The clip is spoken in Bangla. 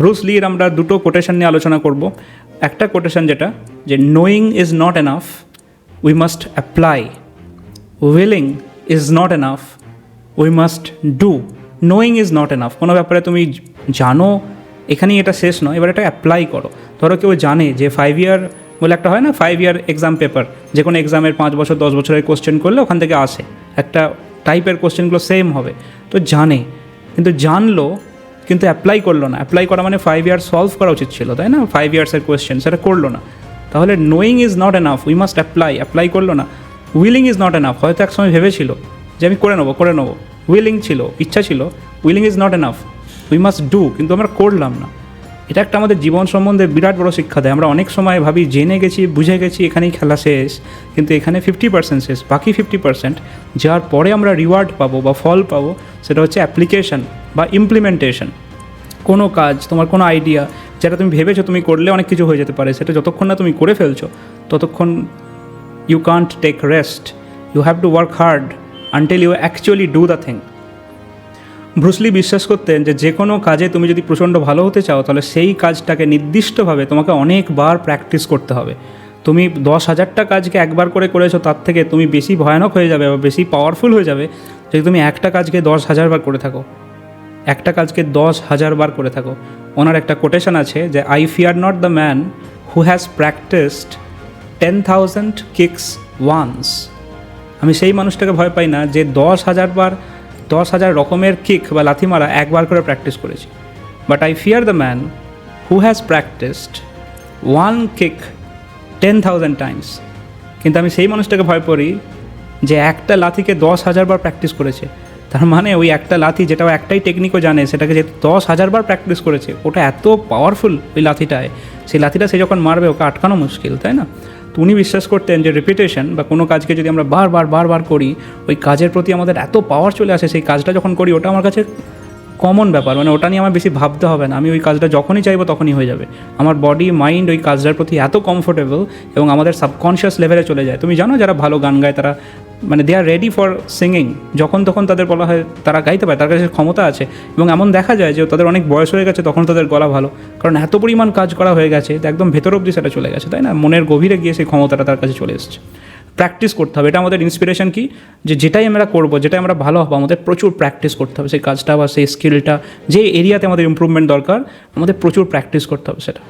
ব্রুস লির আমরা দুটো কোটেশন নিয়ে আলোচনা করব। একটা কোটেশন যেটা, যে knowing is not enough we must apply willing is not enough we must do knowing is not enough কোনো ব্যাপারে তুমি জানো, এখানেই এটা শেষ নয়, এবার এটা অ্যাপ্লাই করো। ধরো কেউ জানে যে ফাইভ ইয়ার বলে একটা হয় না ফাইভ ইয়ার এক্সাম পেপার যে কোনো এক্সামের পাঁচ বছর, দশ বছরের কোশ্চেন করলে ওখান থেকে আসে। একটা টাইপের কোশ্চেনগুলো সেম হবে। তো জানে, কিন্তু জানলো কিন্তু অ্যাপ্লাই করল না। অ্যাপ্লাই করা মানে ফাইভ ইয়ার্স সলভ করা উচিত ছিল, তাই না? ফাইভ ইয়ার্সের কোয়েশ্চেন সেটা করল না। তাহলে knowing is not enough we must apply apply করল না। উইলিং ইজ নট এনাফ হয়তো একসময় ভেবেছিল যে আমি করে নেব করে নেব। উইলিং ছিল, ইচ্ছা ছিল। Willing is not enough we must do কিন্তু আমরা করলাম না। এটা একটা আমাদের জীবন সম্বন্ধে বিরাট বড় শিক্ষা দেয়। আমরা অনেক সময় ভাবি, জেনে গেছি, বুঝে গেছি, এখানেই খেলা শেষ। কিন্তু এখানে ফিফটি পার্সেন্ট শেষ, বাকি ফিফটি পার্সেন্ট যার পরে আমরা রিওয়ার্ড পাবো বা ফল পাবো, সেটা হচ্ছে অ্যাপ্লিকেশন বা ইমপ্লিমেন্টেশন কোনো কাজ, তোমার কোনো আইডিয়া যেটা তুমি ভেবেছো তুমি করলে অনেক কিছু হয়ে যেতে পারে। সেটা যতক্ষণ না তুমি করে ফেলছো, ততক্ষণ you can't take rest you have to work hard until you actually do the thing Bruce Lee বিশ্বাস করতেন যে যে কোনো কাজে তুমি যদি প্রচণ্ড ভালো হতে চাও, তাহলে সেই কাজটাকে নির্দিষ্টভাবে তোমাকে অনেকবার প্র্যাকটিস করতে হবে। তুমি দশ হাজারটা কাজকে একবার করে করেছ, তার থেকে তুমি বেশি ভয়ানক হয়ে যাবে বা বেশি পাওয়ারফুল হয়ে যাবে যদি তুমি একটা কাজকে দশ হাজারবার করে থাকো। একটা কাজকে দশ হাজার বার করে থাকো। ওনার একটা কোটেশন আছে যে I fear not the man who has practised ten thousand kicks once আমি সেই মানুষটাকে ভয় পাই না যে দশ হাজার বার দশ হাজার রকমের কিক বা লাথি মারা একবার করে প্র্যাকটিস করেছি। But I fear the man who has practised one kick ten thousand times কিন্তু আমি সেই মানুষটাকে ভয় করি যে একটা লাথিকে দশ হাজার বার প্র্যাকটিস করেছে। তার মানে ওই একটা লাথি যেটা একটাই টেকনিকও জানে, সেটাকে যে দশ হাজার বার প্র্যাকটিস করেছে, ওটা এত পাওয়ারফুল ওই লাথিটায়। সেই লাথিটা সে যখন মারবে, ওকে আটকানো মুশকিল, তাই না? তো উনি বিশ্বাস করতেন যে রিপিটেশন বা কোনো কাজকে যদি আমরা বারবার বারবার করি, ওই কাজের প্রতি আমাদের এত পাওয়ার চলে আসে, সেই কাজটা যখন করি, ওটা আমার কাছে কমন ব্যাপার। মানে ওটা নিয়ে আমার বেশি ভাবতে হবে না। আমি ওই কাজটা যখনই চাইব তখনই হয়ে যাবে। আমার বডি মাইন্ড ওই কাজটার প্রতি এত কমফোর্টেবল এবং আমাদের সাবকনশিয়াস লেভেলে চলে যায়। তুমি জানো যারা ভালো গান গায়, তারা মানে they are ready for singing যখন তখন তাদের বলা হয়, তারা গাইতে পারে, তার কাছে ক্ষমতা আছে। এবং এমন দেখা যায় যে তাদের অনেক বয়স হয়ে গেছে, তখন তাদের গলা ভালো। কারণ এত পরিমাণ কাজ করা হয়ে গেছে একদম ভেতর অবধি সেটা চলে গেছে, তাই না? মনের গভীরে গিয়ে সেই ক্ষমতাটা তার কাছে চলে এসছে। প্র্যাকটিস করতে হবে। এটা আমাদের ইন্সপিরেশন কি? যে যেটাই আমরা করব, যেটাই আমরা ভালো হব, আমাদের প্রচুর প্র্যাকটিস করতে হবে। সেই কাজটা বা সেই স্কিলটা যে এরিয়াতে আমাদের ইম্প্রুভমেন্ট দরকার, আমাদের প্রচুর প্র্যাকটিস করতে হবে সেটা।